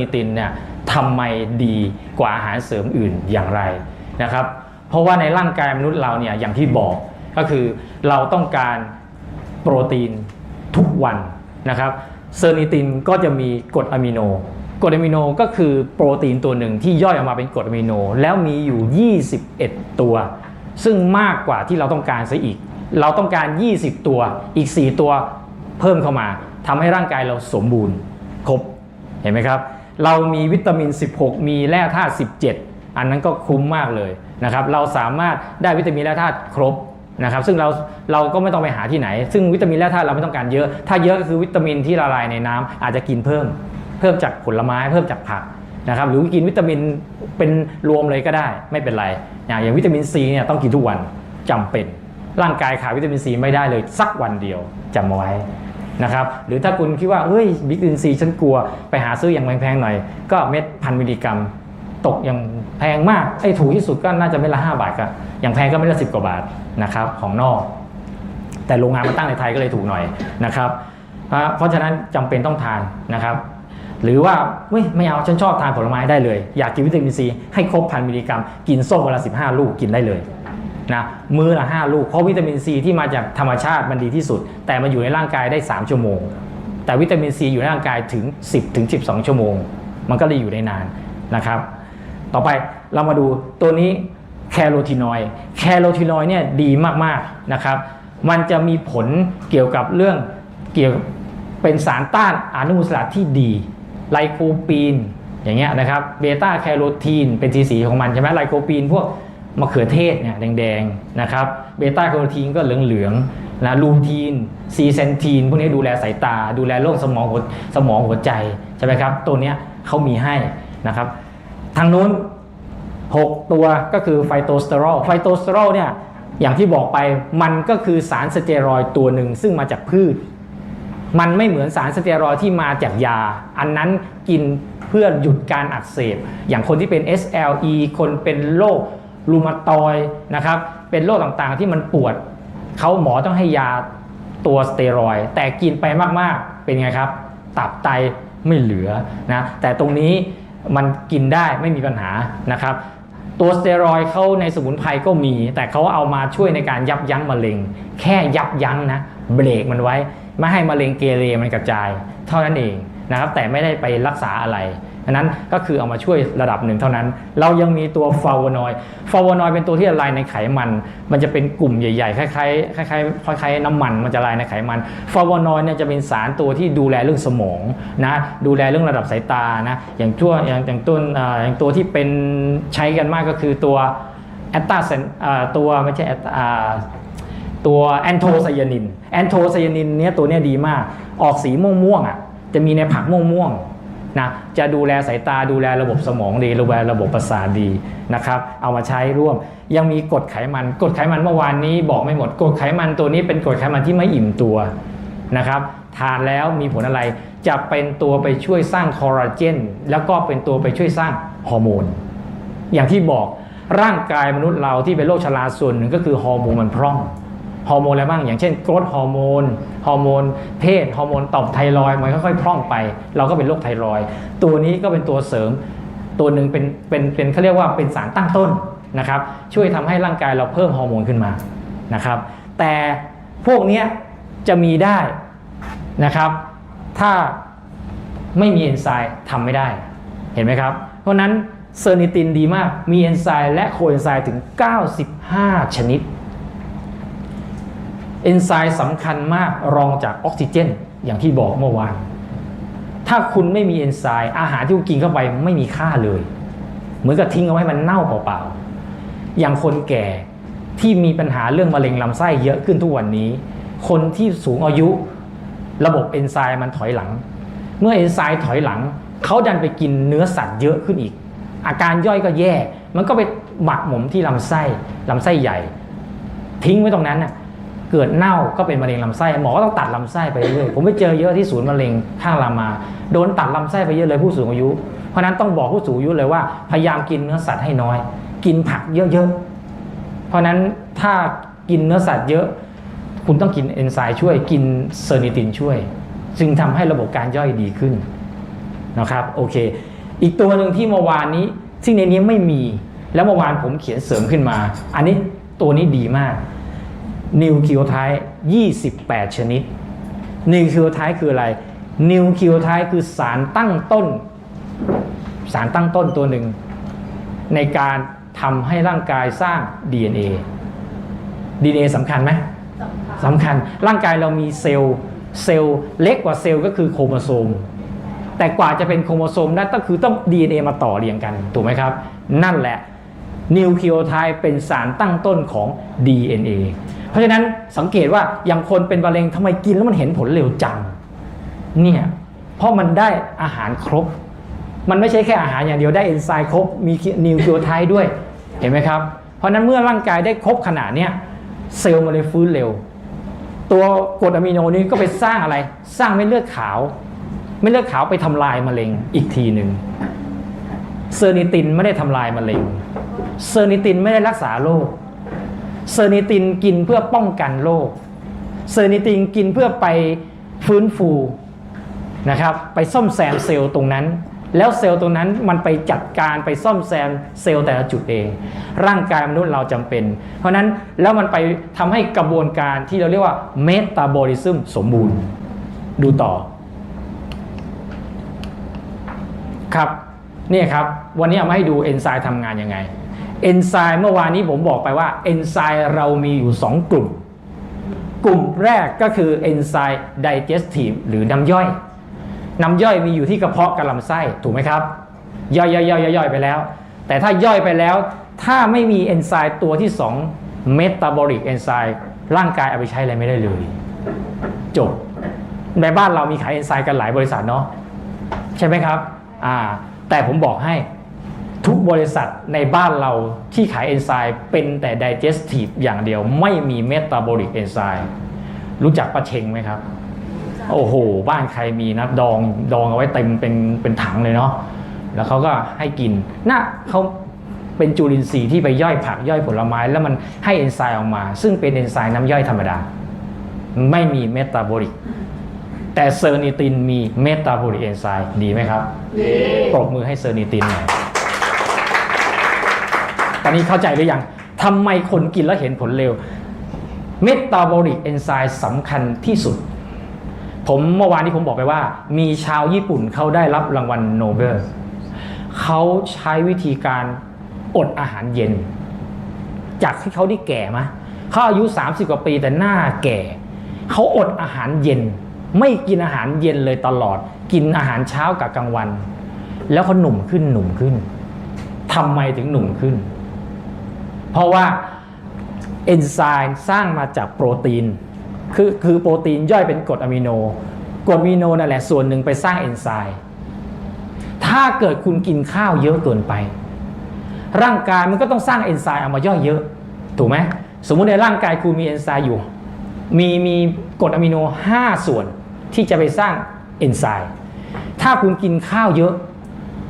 นิตินเนี่ยทำไมดีกว่าอาหารเสริมอื่นอย่างไรนะครับ เพราะว่าในร่างกายมนุษย์เราเนี่ยอย่างที่บอกก็คือเราต้องการโปรตีนทุกวันนะครับเซอร์นิตินก็จะมีกรดอะมิโนกรดอะมิโนก็คือโปรตีนตัวหนึ่งที่ย่อยออกมาเป็นกรดอะมิโน แล้วมีอยู่ 21 ตัว ซึ่งมากกว่าที่เราต้องการซะอีก เราต้องการ 20 ตัวอีก 4 ตัวเพิ่มเข้ามาทำให้ร่างกายเราสมบูรณ์ครบเห็นไหมครับ เรามีวิตามิน 16 มีแร่ธาตุ 17 อันนั้นก็คุ้มมากเลยนะครับ เราสามารถได้วิตามินแร่ธาตุครบนะครับ ซึ่งเราเราก็ไม่ต้องไปหาที่ไหน ซึ่งวิตามินแร่ธาตุเราไม่ต้องการเยอะ ถ้าเยอะก็คือวิตามินที่ละลายในน้ำอาจจะกินเพิ่ม เพิ่มจากผลไม้เพิ่มจากผักนะครับ หรือกินวิตามินเป็นรวมเลยก็ได้ ไม่เป็นไร อย่างอย่างวิตามินซีเนี่ยต้องกินทุกวันจำเป็น ร่างกายขาดวิตามินซีไม่ได้เลยสักวันเดียวจำเอาไว้ นะครับหรือถ้าคุณคิดว่าเฮ้ยวิตามินซีฉันกลัวไปหาซื้ออย่างแพงๆหน่อย ก็เม็ดพันมิลลิกรัม ตกอย่างแพงมากไอ้ถูกที่สุดก็น่าจะเม็ดละ 5 บาทก็อย่างแพงก็เม็ดละสิกว่าบาทนะครับของนอก แต่โรงงานมาตั้งในไทยก็เลยถูกหน่อยนะครับเพราะฉะนั้นจำเป็นต้องทานนะครับหรือว่าไม่เอาฉันชอบทานผลไม้ได้เลย อยากกินวิตามินซีให้ครบพันมิลลิกรัม กินส้มวันละ15 ลูกกินได้เลย นะมือละ 5 ลูก เพราะวิตามินซีที่มาจากธรรมชาติมันดีที่สุด แต่มันอยู่ในร่างกายได้ 3 ชั่วโมง แต่วิตามินซีอยู่ในร่างกายถึง 10ถึง12 ชั่วโมง มันก็เลยอยู่ได้นานนะครับ ต่อไปเรามาดูตัวนี้แคโรทีนอยด์แคโรทีนอยด์เนี่ยดีมากๆนะครับ มันจะมีผลเกี่ยวกับเรื่องเกี่ยวเป็นสารต้านอนุมูลอิสระที่ดีไลโคปีนอย่างเงี้ยนะครับเบต้าแคโรทีนเป็นสีสีของมันใช่ไหมไลโคปีนพวก มะเขือเทศเนี่ยแดงๆนะครับเบต้าแคโรทีนก็เหลืองๆนะลูทีนซีเซนทีนพวกนี้ดูแลสายตา ดูแลโรคสมองหัวสมองหัวใจใช่ไหมครับตัวเนี้ยเขามีให้นะครับ ทางนู้น 6 ตัวก็คือไฟโตสเตอรอลไฟโตสเตอรอลเนี่ยอย่างที่บอกไปมันก็คือสารสเตียรอยตัวหนึ่งซึ่งมาจากพืช มันไม่เหมือนสารสเตียรอยที่มาจากยา อันนั้นกินเพื่อหยุดการอักเสบ อย่างคนที่เป็น SLE คนเป็นโรค รูมาตอยนะครับ เป็นโรคต่างๆที่มันปวด เขาหมอต้องให้ยาตัวสเตียรอยแต่กินไปมากๆ เป็นไงครับ ตับไตไม่เหลือนะ แต่ตรงนี้มันกินได้ไม่มีปัญหานะครับ ตัวสเตียรอยเขาในสมุนไพรก็มี แต่เขาเอามาช่วยในการยับยั้งมะเร็ง แค่ยับยั้งนะ เบรกมันไว้ ไม่ให้มะเร็งเกเรมันกระจาย เท่านั้นเอง นะครับแต่ไม่ได้ไปรักษาอะไรอันนั้นก็คือเอามาช่วยระดับหนึ่งเท่านั้น เรายังมีตัวฟลาโวนอยด์ฟลาโวนอยด์เป็นตัวที่ละลายในไขมัน มันจะเป็นกลุ่มใหญ่ๆคล้ายๆคล้ายๆคล้ายๆน้ำมันมันจะละลายในไขมันฟลาโวนอยด์เนี่ยจะเป็นสารตัวที่ดูแลเรื่องสมองนะดูแลเรื่องระดับสายตานะอย่างตัวอย่างอย่างต้นอ่าอย่างตัวที่เป็นใช้กันมากก็คือตัวแอตตาเซนตัวไม่ใช่แอตตัวแอนโทไซยานินแอนโทไซยานินเนี้ยตัวเนี้ยดีมากออกสีม่วงม่วงๆอะ จะมีในผักม่วงๆนะจะดูแลสายตาดูแลระบบสมองดีดูแลระบบประสาทดีนะครับเอามาใช้ร่วม ยังมีกรดไขมันกรดไขมันเมื่อวานนี้บอกไม่หมดกรดไขมันตัวนี้เป็นกรดไขมันที่ไม่อิ่มตัวนะครับทานแล้วมีผลอะไรจะเป็นตัวไปช่วยสร้างคอลลาเจนแล้วก็เป็นตัวไปช่วยสร้างฮอร์โมนอย่างที่บอกร่างกายมนุษย์เราที่เป็นโรคชราส่วนหนึ่งก็คือฮอร์โมนมันพร่อง ฮอร์โมนอะไรบ้าง อย่างเช่นกรดฮอร์โมนฮอร์โมนเพศฮอร์โมนต่อมไทรอยมันค่อยๆพร่องไป เราก็เป็นโรคไทรอยตัวนี้ก็เป็นตัวเสริม ตัวหนึ่งเป็นเป็นเป็นเขาเรียกว่าเป็นสารตั้งต้นนะครับช่วยทำให้ร่างกายเราเพิ่มฮอร์โมนขึ้นมานะครับแต่พวกนี้จะมีได้นะครับ ถ้าไม่มีเอนไซม์ทำไม่ได้เห็นไหมครับ เพราะนั้นเซอร์นิตินดีมากมีเอนไซม์และโคเอนไซม์ถึง 95 ชนิด อนไซม์สำคัญมากรองจากออกซิเจน อย่างที่บอกเมื่อวาน ถ้าคุณไม่มีเอนไซม์อาหารที่คุณกินเข้าไปไม่มีค่าเลย เหมือนกับทิ้งเอาไว้มันเน่าเปล่าๆ อย่างคนแก่ที่มีปัญหาเรื่องมะเร็งลำไส้เยอะขึ้นทุกวันนี้ คนที่สูงอายุ ระบบเอนไซม์มันถอยหลัง เมื่อเอนไซม์ถอยหลังเขาดันไปกินเนื้อสัตว์เยอะขึ้นอีก อาการย่อยก็แย่ มันก็ไปหมักหมมที่ลำไส้ลำไส้ใหญ่ ทิ้งไว้ตรงนั้นน่ะ เกิดเน่าก็เป็นมะเร็งลำไส้หมอก็ต้องตัดลำไส้ไปเรื่อยผมไปเจอเยอะที่ศูนย์มะเร็งข้างรามา โดนตัดลำไส้ไปเยอะเลยผู้สูงอายุ เพราะนั้นต้องบอกผู้สูงอายุเลยว่าพยายามกินเนื้อสัตว์ให้น้อย กินผักเยอะๆเพราะนั้นถ้ากินเนื้อสัตว์เยอะ คุณต้องกินเอนไซม์ช่วยกินเซอร์นิตินช่วย จึงทำให้ระบบการย่อยดีขึ้นนะครับโอเค อีกตัวหนึ่งที่เมื่อวานนี้ซึ่งในนี้ไม่มีแล้วเมื่อวานผมเขียนเสริมขึ้นมา อันนี้ตัวนี้ดีมาก นิวคิวไทป์28 ชนิด นิวคิวไทป์คืออะไร นิวคิวไทป์คือสารตั้งต้น สารตั้งต้นตัวหนึ่ง ในการทำให้ร่างกายสร้าง DNA DNA สำคัญไหมสำคัญ ร่างกายเรามีเซลล์ เซลล์เล็กกว่าเซลล์ก็คือโครโมโซม แต่กว่าจะเป็นโครโมโซมนั้นก็คือต้อง DNA มาต่อเรียงกัน ถูกไหมครับ นั่นแหละ นิวคลีโอไทด์เป็นสารตั้งต้นของ DNA เพราะฉะนั้นสังเกตว่าอย่างคนเป็นมะเร็งทำไมกินแล้วมันเห็นผลเร็วจังเนี่ยเพราะมันได้อาหารครบ มันไม่ใช่แค่อาหารอย่างเดียวได้เอนไซม์ครบมีนิวคลีโอไทด์ด้วยเห็นไหมครับ เพราะนั้นเมื่อร่างกายได้ครบขนาดเนี้ยเซลล์มันเลยฟื้นเร็ว ตัวกรดอะมิโนนี้ก็ไปสร้างอะไร สร้างเม็ดเลือดขาวเม็ดเลือดขาวไปทำลายมะเร็งอีกทีหนึ่งเซอร์นิตินไม่ได้ทำลายมะเร็ง เซอร์นิตินไม่ได้รักษาโรคเซอร์นิตินกินเพื่อป้องกันโรคเซอร์นิตินกินเพื่อไปฟื้นฟูนะครับไปซ่อมแซมเซลล์ตรงนั้น แล้วเซลล์ตรงนั้นมันไปจัดการไปซ่อมแซมเซลล์แต่ละจุดเอง ร่างกายมนุษย์เราจำเป็น เพราะนั้นแล้วมันไปทำให้กระบวนการที่เราเรียกว่าเมตาบอลิซึมสมบูรณ์ ดูต่อครับเนี่ยครับ วันนี้เอามาให้ดูเอนไซม์ทำงานยังไง เอนไซม์เมื่อวานนี้ผมบอกไปว่าเอนไซม์เรามีอยู่ 2 กลุ่ม กลุ่มแรกก็คือเอนไซม์ไดเจสทีฟหรือน้ำย่อย น้ำย่อยมีอยู่ที่กระเพาะกับลำไส้ถูกไหมครับ ย่อยย่อยย่อยย่อยไปแล้ว แต่ถ้าย่อยไปแล้ว ถ้าไม่มีเอนไซม์ตัวที่2เมตาบอลิกเอนไซม์ร่างกายเอาไปใช้อะไรไม่ได้เลย จบ ในบ้านเรามีขายเอนไซม์กันหลายบริษัทเนาะใช่ไหมครับอ่าแต่ผมบอกให้ ทุกบริษัทในบ้านเราที่ขายเอนไซม์เป็นแต่ digestive อย่างเดียวไม่มี metabolic enzyme รู้จักปลาเชงไหมครับ โอ้โห บ้านใครมีนะดองดองเอาไว้เต็มเป็นเป็นถังเลยเนาะแล้วเขาก็ให้กินน่ะเขาเป็นจุลินทรีย์ที่ไปย่อยผักย่อยผลไม้ แล้วมันให้เอนไซม์ออกมา ซึ่งเป็นเอนไซม์น้ำย่อยธรรมดา ไม่มีเมตาบอลิกแต่เซอร์นิตินมีเมตาบอลิกเอนไซม์ดีไหมครับ ปรบมือให้เซอร์นิตินหน่อยต อนนี้เข้าใจหรือยังทำไมคนกินแล้วเห็นผลเร็วเมตาบอลิกเอนไซม์สำคัญที่สุด ผมเมื่อวานนี้ผมบอกไปว่า มีชาวญี่ปุ่นเขาได้รับรางวัลโนเบลเขาใช้วิธีการอดอาหารเย็น จากที่เขาได้แก่มาเขาอายุ 30 กว่าปีแต่หน้าแก่ เขาอดอาหารเย็น ไม่กินอาหารเย็นเลยตลอด กินอาหารเช้ากับกลางวัน แล้วเขาหนุ่มขึ้นหนุ่มขึ้นทำไมถึงหนุ่มขึ้น ราะว่าเอนไซม์สร้างมาจากโปรตีน คือคือโปรตีนย่อยเป็นกรดอะมิโนกรดอะมิโนนั่นแหละส่วนหนึ่งไปสร้างเอนไซม์ถ้าเกิดคุณกินข้าวเยอะเกินไป ร่างกายมันก็ต้องสร้างเอนไซม์เอามาย่อยเยอะถูกไหมสมมุติในร่างกายคุณมีเอนไซม์อยู่ มีมีกรดอะมิโน 5 ส่วนที่จะไปสร้างเอนไซม์ถ้าคุณกินข้าวเยอะ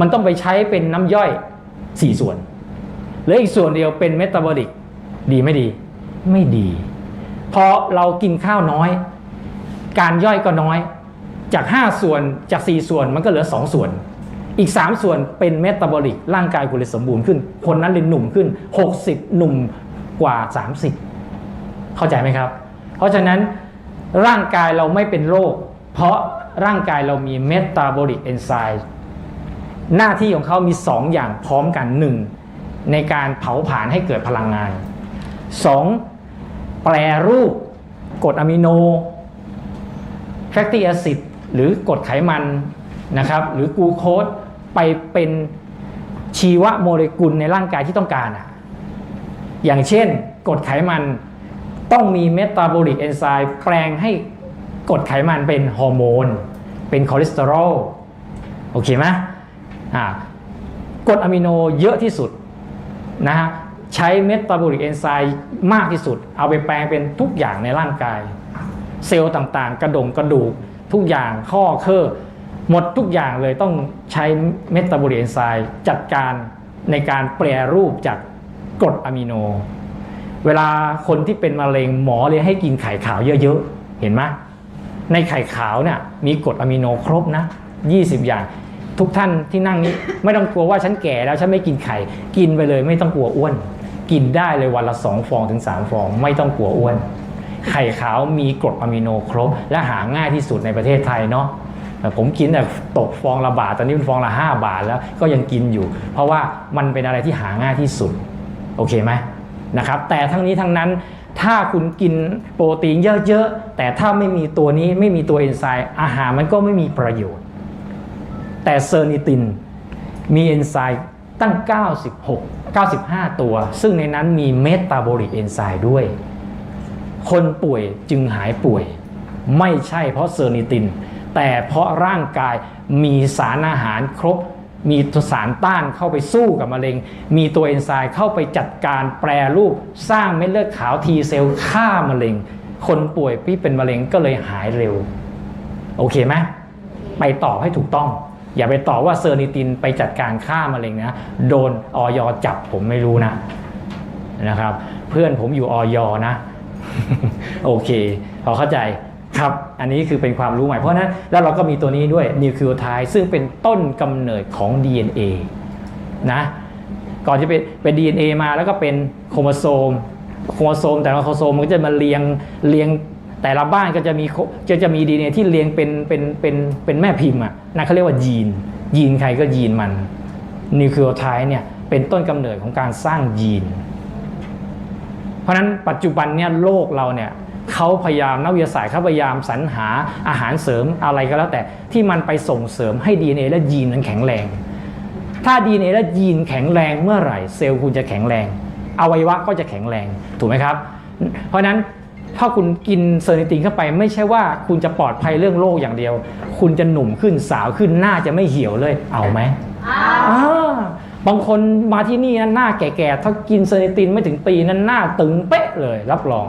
มันต้องไปใช้เป็นน้ำย่อย 4 ส่วน หลืออีกส่วนเดียวเป็นเมตาบอลิกดีไม่ดี ไม่ดีพอเรากินข้าวน้อย การย่อยก็น้อย จาก 5 ส่วนจาก 4 ส่วนมันก็เหลือ 2 ส่วน อีก 3 ส่วนเป็นเมตาบอลิกร่างกายคุณเลยสมบูรณ์ขึ้น คนนั้นเลยหนุ่มขึ้น 60 หนุ่มกว่า 30 เข้าใจไหมครับ เพราะฉะนั้นร่างกายเราไม่เป็นโรค เพราะร่างกายเรามีเมตาบอลิกเอนไซม์หน้าที่ของเขามี 2 อย่างพร้อมกัน 1. ในการเผาผลาญให้เกิดพลังงาน 2. แปรรูปกรดอะมิโนแฟตติแอซิดหรือกรดไขมันนะครับหรือกูโคสไปเป็นชีวโมเลกุลในร่างกายที่ต้องการอะอย่างเช่นกรดไขมันต้องมีเมตาบอลิกเอนไซม์แปลงให้กรดไขมันเป็นฮอร์โมน เป็นคอเลสเตอรอล โอเคไหมอ่ากรดอะมิโนเยอะที่สุด นะฮะใช้เมตาบอลิกเอนไซม์มากที่สุด เอาไปแปลงเป็นทุกอย่างในร่างกาย เซลล์ต่างๆ กระดงกระดูก ทุกอย่างข้อเครื่อหมดทุกอย่างเลยต้องใช้เมตาบอลิกเอนไซม์จัดการในการแปรรูปจากกรดอะมิโน เวลาคนที่เป็นมะเร็งหมอเลยให้กินไข่ขาวเยอะๆ เห็นไหมในไข่ขาวเนี่ยมีกรดอะมิโนครบนะ 20 อย่าง ทุกท่านที่นั่งนี้ไม่ต้องกลัวว่าฉันแก่แล้วฉันไม่กินไข่กินไปเลย ไม่ต้องกลัวอ้วน กินได้เลยวันละสองฟองถึงสามฟอง ไม่ต้องกลัวอ้วน ไข่ขาวมีกรดอะมิโนครบ และหาง่ายที่สุดในประเทศไทยเนาะแต่ผมกินแต่ตกฟองละบาทตอนนี้เป็นฟองละ5บาทแล้วก็ยังกินอยู่ เพราะว่ามันเป็นอะไรที่หาง่ายที่สุดโอเคไหมนะครับ แต่ทั้งนี้ทั้งนั้นถ้าคุณกินโปรตีนเยอะๆแต่ถ้าไม่มีตัวนี้ไม่มีตัวเอนไซม์อาหารมันก็ไม่มีประโยชน์ แต่เซอร์นิติน มีเอนไซม์ตั้ง 96 95 ตัว ซึ่งในนั้นมีเมตาบอลิกเอนไซม์ด้วย คนป่วยจึงหายป่วย ไม่ใช่เพราะเซอร์นิติน แต่เพราะร่างกายมีสารอาหารครบ มีสารต้านเข้าไปสู้กับมะเร็ง มีตัวเอนไซม์เข้าไปจัดการแปรรูป สร้างเม็ดเลือดขาวทีเซลล์ฆ่ามะเร็ง คนป่วยที่เป็นมะเร็งก็เลยหายเร็ว โอเคไหมไปตอบให้ถูกต้อง อย่าไปต่อว่าเซอร์นิตินไปจัดการฆ่ามะเร็งนะ โดนออยจับผมไม่รู้นะนะครับ เพื่อนผมอยู่ออยนะ โอเค พอเข้าใจครับ อันนี้คือเป็นความรู้ใหม่ เพราะฉะนั้นแล้วเราก็มีตัวนี้ด้วยนิวคลีโอไทด์ซึ่งเป็นต้นกำเนิดของ DNA นะก่อนจะเป็นเป็น DNA มาแล้วก็เป็นโครโมโซม โครโมโซมแต่ละโครโมโซมมันก็จะมาเรียงเรียง แต่ละบ้านก็จะมีจะจะมี DNA ที่เรียงเป็นเป็นเป็นเป็นแม่พิมพ์อะนะเขาเรียกว่ายีน ยีนใครก็ยีนมันนิวคลีโอไทด์เนี่ยเป็นต้นกำเนิดของการสร้างยีน เพราะฉะนั้นปัจจุบันเนี่ยโลกเราเนี่ยเขาพยายามนักวิทยาศาสตร์เขาพยายามสรรหาอาหารเสริมอะไรก็แล้วแต่ที่มันไปส่งเสริมให้ DNA และยีนมันแข็งแรง ถ้า DNA และยีนแข็งแรงเมื่อไหร่ เซลล์คุณจะแข็งแรง อวัยวะก็จะแข็งแรงถูกไหมครับ เพราะฉะนั้น ถ้าคุณกินเซอร์นิตินเข้าไป ไม่ใช่ว่าคุณจะปลอดภัยเรื่องโรคอย่างเดียว คุณจะหนุ่มขึ้นสาวขึ้นหน้าจะไม่เหี่ยวเลยเอาไหมอ่าบางคนมาที่นี่นะหน้าแก่ๆ ถ้ากินเซอร์นิตินไม่ถึงปีนั้นหน้าตึงเป๊ะเลยรับรอง